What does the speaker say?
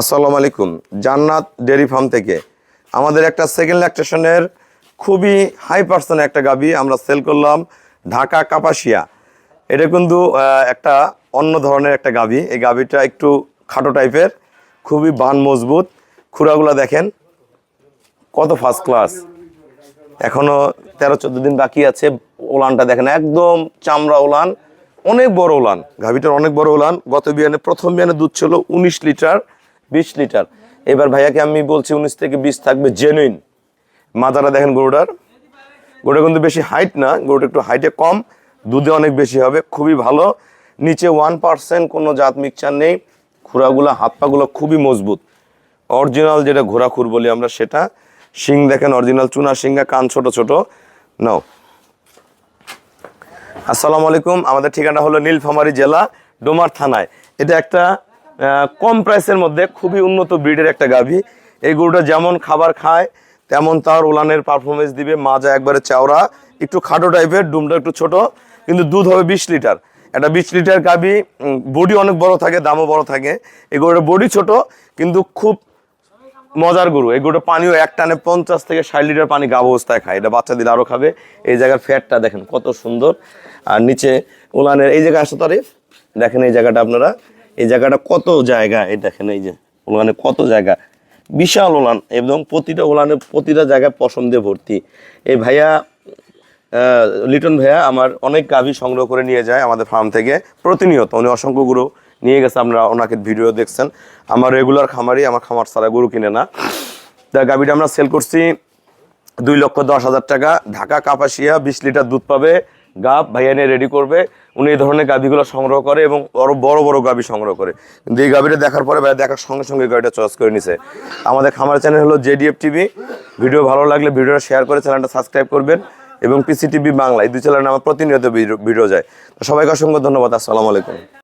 আসসালামু আলাইকুম, জান্নাত ডেয়ারি ফার্ম থেকে। আমাদের একটা সেকেন্ড ল্যাকটেশনের খুবই হাই পার্সেন্ট একটা গাবি আমরা সেল করলাম ঢাকা কাপাসিয়া। এটা কিন্তু একটা অন্য ধরনের একটা গাবি। এই গাবিটা একটু খাটো টাইপের, খুবই বান মজবুত। খুরাগুলা দেখেন, কত ফার্স্ট ক্লাস এখনও তেরো চোদ্দ দিন বাকি আছে, ওলানটা দেখেন, একদম চামড়া ওলান, অনেক বড় ওলান। গাভিটার অনেক বড় ওলান, গত বিয়ানে প্রথম বিয়ানে দুধ ছিল উনিশ লিটার। বিশ লিটার। এবার ভাইয়াকে আমি বলছি উনিশ থেকে বিশ থাকবে জেনুইন মাথাটা দেখেন গরুটার। গরুটা কিন্তু বেশি হাইট না, গরুটা একটু হাইটে কম। দুধে অনেক বেশি হবে, খুবই ভালো। নিচে ওয়ান পার্সেন্ট কোনো জাত মিক্সচার নেই। খুরাগুলো হাত পাগুলো খুবই মজবুত। অরিজিনাল যেটা ঘোড়া খুর বলি আমরা সেটা। শিং দেখেন অরিজিনাল চুনা শিঙ্গা কান ছোট ছোট। নাও। আসসালামু আলাইকুম। আমাদের ঠিকানা হলো নীলফামারী জেলা, ডোমার থানায়। এটা একটা কম প্রাইসের মধ্যে খুবই উন্নত ব্রিডের একটা গাভী। এই গরুটা যেমন খাবার খায়, তেমন তার ওলানের পারফরমেন্স দিবে। মাজা একবারে চাওড়া, একটু খাটো টাইপের ডুমটা একটু ছোট, কিন্তু দুধ হবে বিশ লিটার। একটা বিশ লিটার গাভী বডি অনেক বড় থাকে, দামও বড় থাকে। এই গরুটার বডি ছোট, কিন্তু খুব মজার গরু। এই গরুটা পানিও এক টানে পঞ্চাশ থেকে ষাট লিটার পানি গাব অবস্থায় খায়। এটা বাচ্চা দিলে আরও খাবে। এই জায়গার ফ্যাটটা দেখেন কত সুন্দর। আর নিচে উলানের এই জায়গায় আসতে তারিফ। দেখেন এই জায়গাটা আপনারা। এই জায়গাটা কত জায়গা? এই দেখেন, এই যে উলানে কত জায়গা? বিশাল উলান, এবং প্রতিটা উলানের প্রতিটা জায়গায় পছন্দে ভর্তি। এই ভাইয়া লিটন ভাইয়া আমার অনেক গাভি সংগ্রহ করে নিয়ে যায় আমাদের ফার্ম থেকে, প্রতিনিয়ত। উনি অসংখ্য গুরু নিয়ে গেছে, আপনারা ওনাকে ভিডিও দেখছেন। আমার রেগুলার খামারই আমার খামার ছাড়া গরু কিনে না। তা গাভিটা আমরা সেল করছি দুই লক্ষ দশ হাজার টাকা। ঢাকা কাপাসিয়া, বিশ লিটার দুধ পাবে। গাব ভাইয়া নিয়ে রেডি করবে। উনি এই ধরনের গাভীগুলো সংগ্রহ করে এবং বড় বড় বড় গাভি সংগ্রহ করে। কিন্তু এই গাভীটা দেখার পরে ভাইয়া দেখার সঙ্গে সঙ্গে গাড়িটা চয়েস করে নিছে। আমাদের খামার চ্যানেল হলো জেডিএফ টিভি। ভিডিও ভালো লাগলে ভিডিওটা শেয়ার করে চ্যানেলটা সাবস্ক্রাইব করবেন এবং পিসি টিভি বাংলা এই দুই চ্যানেলে আমার প্রতিনিয়ত ভিডিও- যায়। সবাইকে অসংখ্য ধন্যবাদ। আসসালামু আলাইকুম।